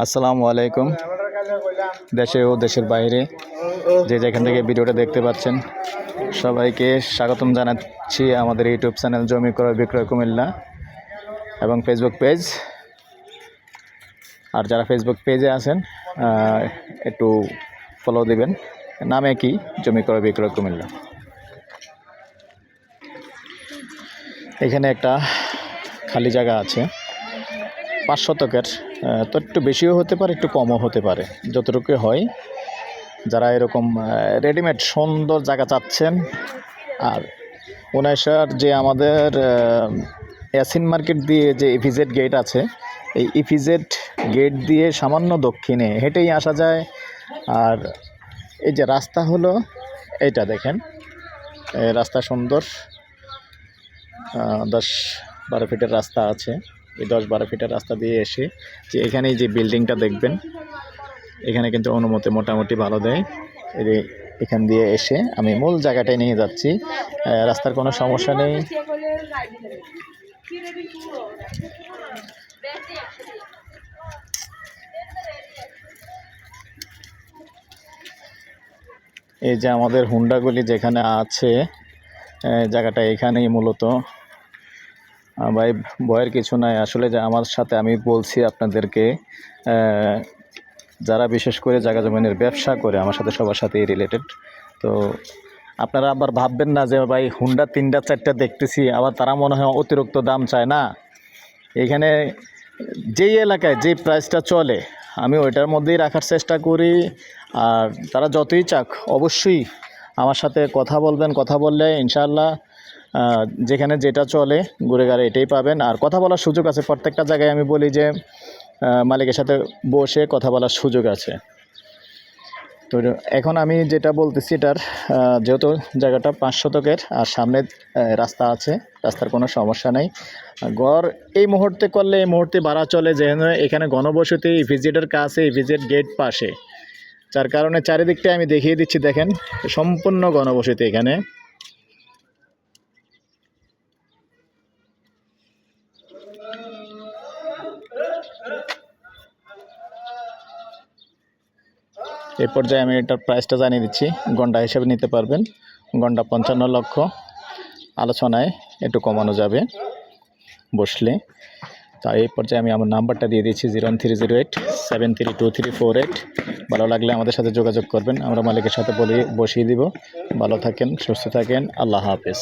আসসালামু আলাইকুম। দেশে ও দেশের বাইরে যে যেখান থেকে ভিডিওটা দেখতে পাচ্ছেন, সবাইকে স্বাগতম জানাচ্ছি আমাদের ইউটিউব চ্যানেল জমি ক্রয় বিক্রয় কুমিল্লা এবং ফেসবুক পেজ আর যারা ফেসবুক পেজে আছেন একটু ফলো দিবেন। নামে কি জমি ক্রয় বিক্রয় কুমিল্লা। এখানে একটা খালি জায়গা আছে, পাঁচ শতকের তো একটু বেশিও হতে পারে, একটু কমও হতে পারে, যতটুকু হয়। যারা এরকম রেডিমেড সুন্দর জায়গা চাচ্ছেন, আর উনাইশার যে আমাদের অ্যাসিন মার্কেট দিয়ে যে ইপিজেড গেট আছে, এই ইপিজেড গেট দিয়ে সামান্য দক্ষিণে হেঁটেই আসা যায়। আর এই যে রাস্তা হলো এইটা দেখেন রাস্তা সুন্দর। দশ বারো ফিটের রাস্তা আছে। এই দশ বারো ফিটের রাস্তা দিয়ে এসে যে এখানে এই যে বিল্ডিংটা দেখবেন, এখানে কিন্তু অনুমতি মোটামুটি ভালো দেয়। এই এখান দিয়ে এসে আমি মূল জায়গাটায় নিয়ে যাচ্ছি। রাস্তার কোনো সমস্যা নেই। এই যে আমাদের হুন্ডাগুলি যেখানে আছে জায়গাটা এখানেই মূলত। ভাই, ভয়ের কিছু নাই। আসলে যে আমার সাথে আমি বলছি আপনাদেরকে যারা বিশেষ করে জায়গা জমিনের ব্যবসা করে, আমার সাথে সবার সাথেই রিলেটেড তো আপনারা আবার ভাববেন না যে, ভাই হুন্ডা তিনটা, চারটা দেখতেছি, আবার তারা মনে হয় অতিরিক্ত দাম চায় না। এখানে যেই এলাকায় যে প্রাইসটা চলে, আমি ওইটার মধ্যেই রাখার চেষ্টা করি। আর তারা যতই চাক, অবশ্যই আমার সাথে কথা বলবেন, কথা বললে ইনশাআল্লাহ যেখানে যেটা চলে ঘুরে গাড়ি এটাই পাবেন। আর কথা বলার সুযোগ আছে, প্রত্যেকটা জায়গায় আমি বলি যে মালিকের সাথে বসে কথা বলার সুযোগ আছে। তো এখন আমি যেটা বলতেছি এটার যেহেতু জায়গাটা পাঁচ শতকের, আর সামনে রাস্তা আছে, রাস্তার কোনো সমস্যা নেই। গড় এই মুহূর্তে করলে, এই মুহূর্তে ভাড়া চলে, যেহেতু এখানে গণবসতি ইভিজেটের কাছে, ভিজিট গেট পাশে। যার কারণে চারিদিকটা আমি দেখিয়ে দিচ্ছি, দেখেন, সম্পূর্ণ গণবসতি এখানে। এই পর্যায়ে আমি এটার প্রাইসটা জানিয়ে দিচ্ছি। গন্ডা হিসেবে নিতে পারবেন। গন্ডা পঞ্চান্ন লক্ষ। আলোচনায় একটু কমানো যাবে বসলে। তা এই পর্যায়ে আমি আমার নাম্বারটা দিয়ে দিচ্ছি zero three zero eight, seven three two three four eight. ভালো লাগলে আমাদের সাথে যোগাযোগ করবেন। আমরা মালিকের সাথে বলে, বসিয়ে দিব। ভালো থাকেন, সুস্থ থাকেন। আল্লাহ হাফেজ।